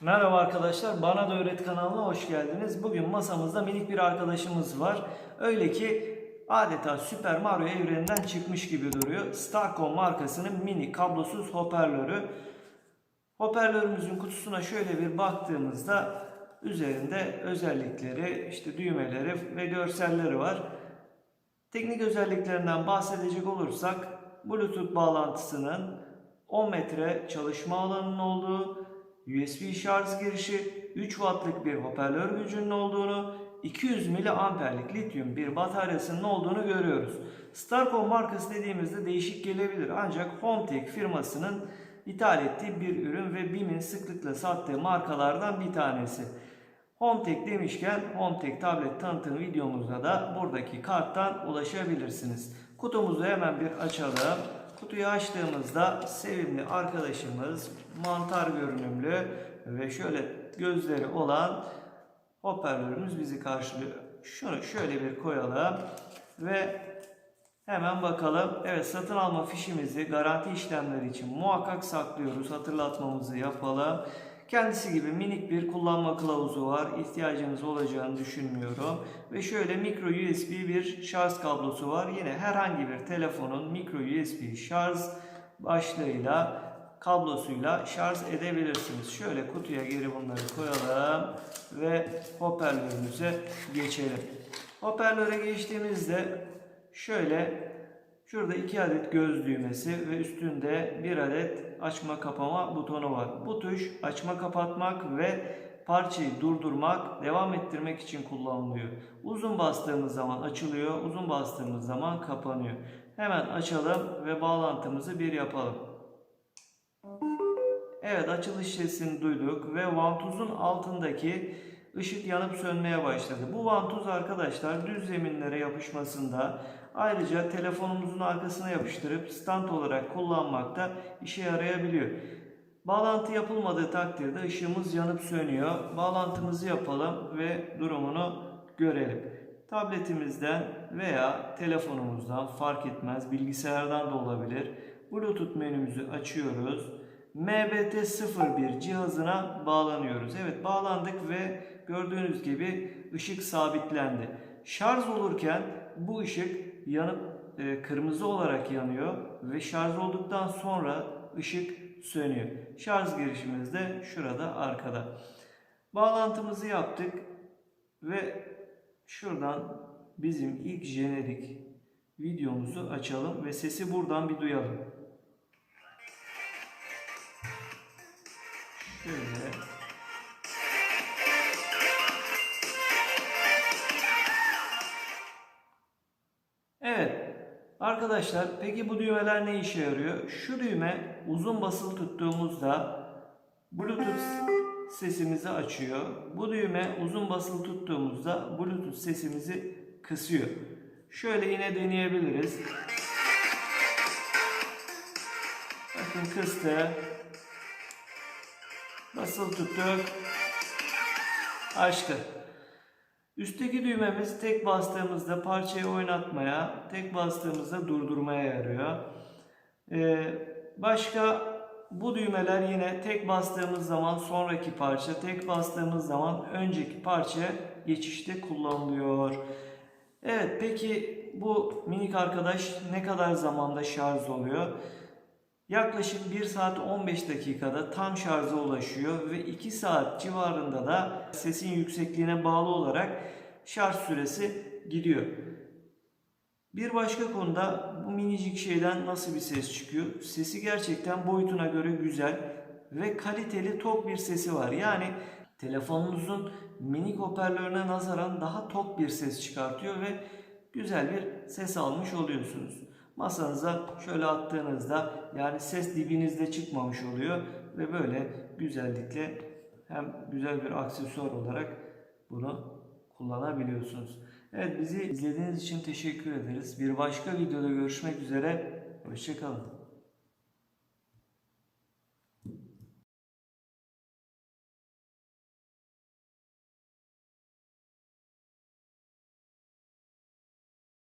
Merhaba arkadaşlar, Bana da Öğret kanalına hoş geldiniz. Bugün masamızda minik bir arkadaşımız var. Öyle ki adeta Super Mario evreninden çıkmış gibi duruyor. Starcom markasının mini kablosuz hoparlörü. Hoparlörümüzün kutusuna şöyle bir baktığımızda üzerinde özellikleri, işte düğmeleri ve görselleri var. Teknik özelliklerinden bahsedecek olursak Bluetooth bağlantısının 10 metre çalışma alanının olduğu, USB şarj girişi, 3 wattlık bir hoparlör gücünün olduğunu, 200 miliamperlik lityum bir bataryasının olduğunu görüyoruz. Starcom markası dediğimizde değişik gelebilir ancak Hometech firmasının ithal ettiği bir ürün ve BİM'in sıklıkla sattığı markalardan bir tanesi. Hometech demişken Hometech tablet tanıtım videomuzda da buradaki karttan ulaşabilirsiniz. Kutumuzu hemen bir açalım. Kutuyu açtığımızda sevimli arkadaşımız mantar görünümlü ve şöyle gözleri olan hoparlörümüz bizi karşılıyor. Şunu şöyle bir koyalım ve hemen bakalım. Evet satın alma fişimizi garanti işlemleri için muhakkak saklıyoruz. Hatırlatmamızı yapalım. Kendisi gibi minik bir kullanma kılavuzu var. İhtiyacınız olacağını düşünmüyorum. Ve şöyle micro USB bir şarj kablosu var. Yine herhangi bir telefonun micro USB şarj başlığıyla kablosuyla şarj edebilirsiniz. Şöyle kutuya geri bunları koyalım ve hoparlörümüze geçelim. Hoparlöre geçtiğimizde şöyle Şurada iki adet göz düğmesi ve üstünde bir adet açma kapama butonu var. Bu tuş açma kapatmak ve parçayı durdurmak, devam ettirmek için kullanılıyor. Uzun bastığımız zaman açılıyor, uzun bastığımız zaman kapanıyor. Hemen açalım ve bağlantımızı bir yapalım. Evet açılış sesini duyduk ve vantuzun altındaki ışık yanıp sönmeye başladı. Bu vantuz arkadaşlar düz zeminlere yapışmasında ayrıca telefonumuzun arkasına yapıştırıp stand olarak kullanmakta işe yarayabiliyor. Bağlantı yapılmadığı takdirde ışığımız yanıp sönüyor. Bağlantımızı yapalım ve durumunu görelim. Tabletimizden veya telefonumuzdan fark etmez bilgisayardan da olabilir. Bluetooth menümüzü açıyoruz. MBT01 cihazına bağlanıyoruz. Evet bağlandık ve gördüğünüz gibi ışık sabitlendi. Şarj olurken bu ışık yanıp e, kırmızı olarak yanıyor ve şarj olduktan sonra ışık sönüyor. Şarj girişimiz de şurada arkada. Bağlantımızı yaptık ve şuradan bizim ilk jenerik videomuzu açalım ve sesi buradan bir duyalım. Evet. Arkadaşlar peki bu düğmeler ne işe yarıyor? Şu düğme uzun basılı tuttuğumuzda Bluetooth sesimizi açıyor. Bu düğme uzun basılı tuttuğumuzda Bluetooth sesimizi kısıyor. Şöyle yine deneyebiliriz. Bakın kıstı. Basılı tuttuk. Açtı. Üstteki düğmemiz tek bastığımızda parçayı oynatmaya, tek bastığımızda durdurmaya yarıyor. Ee, başka bu düğmeler yine tek bastığımız zaman sonraki parça, tek bastığımız zaman önceki parça geçişte kullanılıyor. Evet peki bu minik arkadaş ne kadar zamanda şarj oluyor? Yaklaşık 1 saat 15 dakikada tam şarja ulaşıyor ve 2 saat civarında da sesin yüksekliğine bağlı olarak şarj süresi gidiyor. Bir başka konuda bu minicik şeyden nasıl bir ses çıkıyor? Sesi gerçekten boyutuna göre güzel ve kaliteli tok bir sesi var. Yani telefonunuzun minik hoparlörüne nazaran daha tok bir ses çıkartıyor ve güzel bir ses almış oluyorsunuz. Masanıza şöyle attığınızda yani ses dibinizde çıkmamış oluyor ve böyle güzellikle hem güzel bir aksesuar olarak bunu kullanabiliyorsunuz. Evet bizi izlediğiniz için teşekkür ederiz. Bir başka videoda görüşmek üzere. Hoşçakalın.